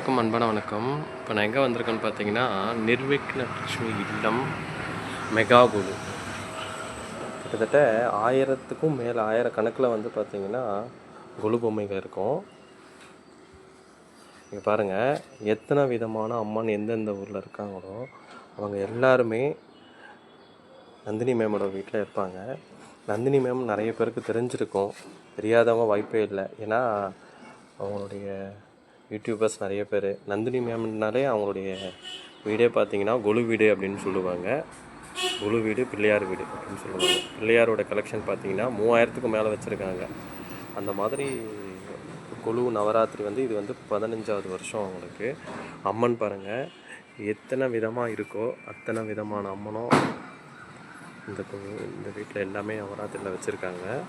வணக்கம் அன்பான வணக்கம். இப்போ நான் எங்கே வந்திருக்கேன்னு பார்த்தீங்கன்னா நிர்விக்ன லட்சுமி இல்லம் மெகா குழு. கிட்டத்தட்ட ஆயிரத்துக்கும் மேலே ஆயிரக்கணக்கில் வந்து பார்த்தீங்கன்னா குழு பொம்மைகள் இருக்கும். இங்கே பாருங்கள் எத்தனை விதமான அம்மன் எந்தெந்த ஊரில் இருக்காங்களோ அவங்க எல்லாருமே நந்தினி மேமோட வீட்டில் இருப்பாங்க. நந்தினி மேம் நிறைய பேருக்கு தெரிஞ்சிருக்கும். தெரியாதவங்க வாய்ப்பே இல்லை. ஏன்னா அவங்களுடைய யூடியூபர்ஸ் நிறைய பேர். நந்தினி மேம்னாலே அவங்களுடைய வீடே பார்த்தீங்கன்னா கொலு வீடு அப்படின்னு சொல்லுவாங்க. கொலு வீடு பிள்ளையார் வீடு அப்படின்னு சொல்லுவாங்க. பிள்ளையாரோட கலெக்ஷன் பார்த்தீங்கன்னா மூவாயிரத்துக்கும் மேலே வச்சுருக்காங்க. அந்த மாதிரி கொலு நவராத்திரி வந்து இது வந்து பதினஞ்சாவது வருஷம் அவங்களுக்கு. அம்மன் பாருங்கள் எத்தனை விதமாக இருக்கோ அத்தனை விதமான அம்மனும் இந்த கு- இந்த வீட்டில் எல்லாமே நவராத்திரியில் வச்சுருக்காங்க.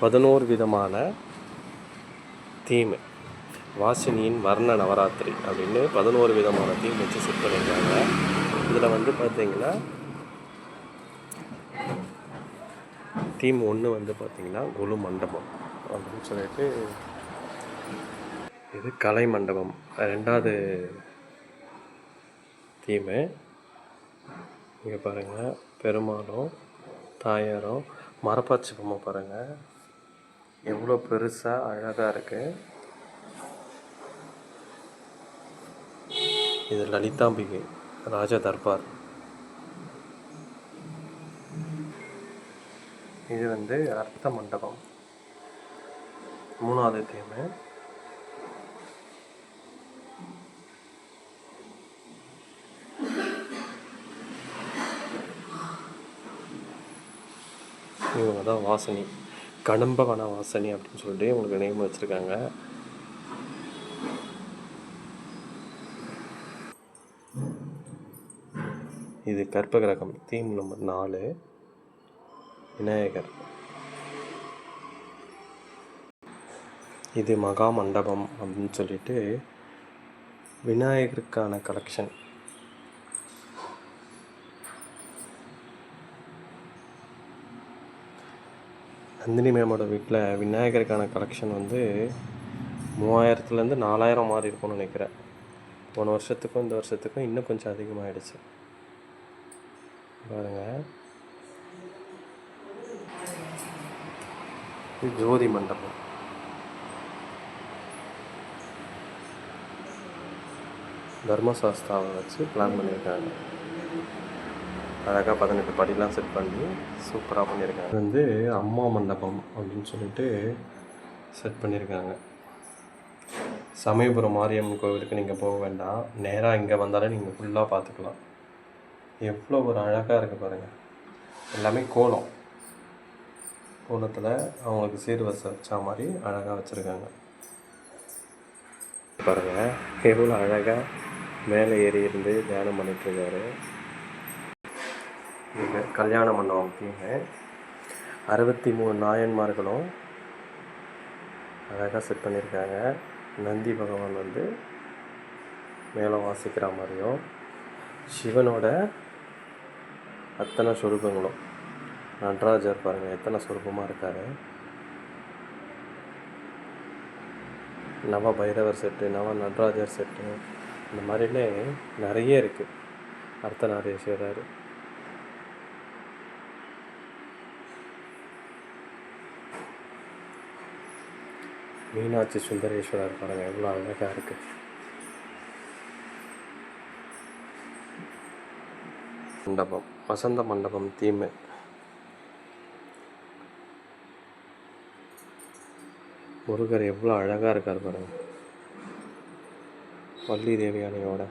பதினோரு விதமான தீம் வாசினியின் வர்ண நவராத்திரி அப்படின்னு பதினோரு விதமான தீம் வச்சு செட் பண்ணியிருக்காங்க. இதில் வந்து பார்த்தீங்கன்னா தீம் ஒன்று வந்து பார்த்திங்கன்னா குழு மண்டபம் அப்படின்னு சொல்லிட்டு இது கலை மண்டபம். ரெண்டாவது தீமு இங்கே பாருங்கள் பெருமாளும் தாயாரும் மரப்பாச்சி பொம்மை பாருங்கள் எவ்வளோ பெருசாக அழகாக இருக்குது இது லலிதாம்பிகை ராஜ தர்பார். இது வந்து அர்த்த மண்டபம். மூணாவது தீமு இவங்க தான் வாசனி. கடம்பவன வாசனி அப்படின்னு சொல்லிட்டு உங்களுக்கு நேம் வச்சுருக்காங்க. இது கற்பகிரகம் தீம் நம்பர் நாலு. விநாயகர். இது மகா மண்டபம் அப்படின்னு சொல்லிட்டு விநாயகருக்கான கலெக்ஷன் நந்தினி மேமோட வீட்டில் விநாயகருக்கான கலெக்ஷன் வந்து மூவாயிரத்துலேருந்து நாலாயிரம் மாறி இருக்கும்னு நினைக்கிறேன். போன வருஷத்துக்கும் இந்த வருஷத்துக்கும் இன்னும் கொஞ்சம் அதிகமாகிடுச்சு பாருங்க. இது ஜோதி மண்டபம். தர்மசாஸ்தாவை வச்சு பிளான் பண்ணியிருக்காங்க. அழகாக பதினெட்டு படிலாம் செட் பண்ணி சூப்பராக பண்ணியிருக்காங்க வந்து அம்மா மண்டபம் அப்படின்னு சொல்லிட்டு செட் பண்ணியிருக்காங்க சமயபுரம் மாரியம்மன் கோவிலுக்கு நீங்கள் போக வேண்டாம். நேராக இங்கே வந்தாலே நீங்கள் ஃபுல்லாக பார்த்துக்கலாம் எவ்வளோ ஒரு அழகாக இருக்குது பாருங்கள் எல்லாமே கோலம். கோலத்தில் அவங்களுக்கு சீர்வரிசை வச்ச மாதிரி அழகாக வச்சுருக்காங்க. பாருங்கள் எவ்வளோ அழகாக மேலே ஏறி இருந்து தியானம் பண்ணிகிட்ருக்காரு இருக்காரு கல்யாண மண்டபம் தீங்க. அறுபத்தி மூணு நாயன்மார்களும் அழகாக செட் பண்ணியிருக்காங்க நந்தி பகவான் வந்து மேலே வாசிக்கிற மாதிரியும் சிவனோட அத்தனை சொரூபங்களும். நடராஜர் பாருங்கள் எத்தனை சொரூபமாக இருக்காரு? நவ பைரவர் செட்டு நவ நடராஜர் செட்டு இந்த மாதிரிலே நிறைய இருக்குது அர்த்தநாரீஸ்வரர். மீனாட்சி சுந்தரேஸ்வரர் படம் எவ்வளோ அழகாக இருக்குது மண்டபம் வசந்த மண்டபம் தீமை. முருகர் எவ்வளோ அழகாக இருக்கார் பாருங்க. வள்ளி தேவியானையோட.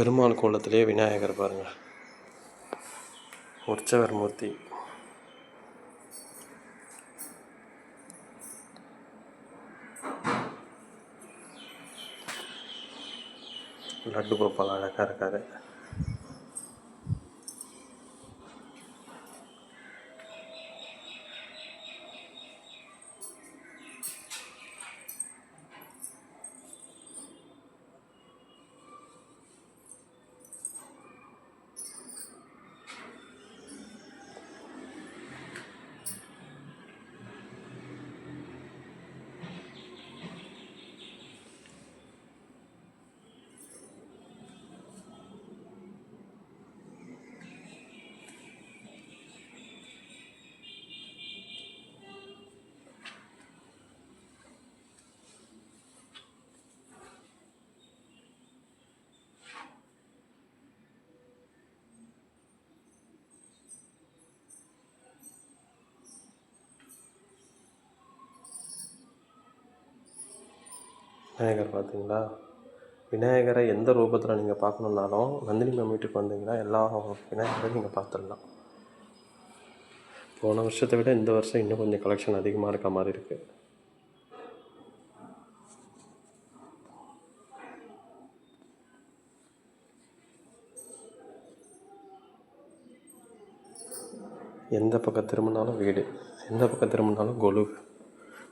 பெருமாள் கோலத்திலே விநாயகர் பாருங்கள் உற்சவர் மூர்த்தி. லட்டு கோபால் அழகாக இருக்காரு. விநாயகர் பார்த்தீங்களா? விநாயகரை எந்த ரூபத்தில் நீங்கள் பார்க்கணுன்னாலும் நந்தினி மேம் வீட்டுக்கு வந்தீங்கன்னா எல்லா விநாயகரையும் நீங்கள் பார்த்துடலாம். போன வருஷத்தை விட இந்த வருஷம் இன்னும் கொஞ்சம் கலெக்ஷன் அதிகமாக இருக்க மாதிரி இருக்குது எந்த பக்கம் திரும்பினாலும் வீடு எந்த பக்கம் திரும்பினாலும் கொலு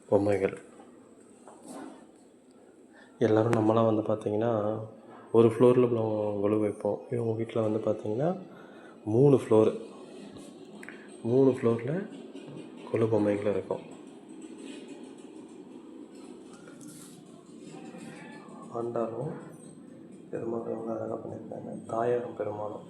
பொம்மைகள். எல்லோரும் நம்மளாம் வந்து பார்த்திங்கன்னா ஒரு ஃப்ளோரில் கொலு வைப்போம். இவங்க வீட்டில் வந்து பார்த்திங்கன்னா மூணு ஃப்ளோரு மூணு ஃப்ளோரில் கொலு பொம்மைகள் இருக்கும். ஆண்டாலும் பெருமாளும் அழகாக பண்ணியிருக்காங்க. தாயாரும் பெருமாளும்.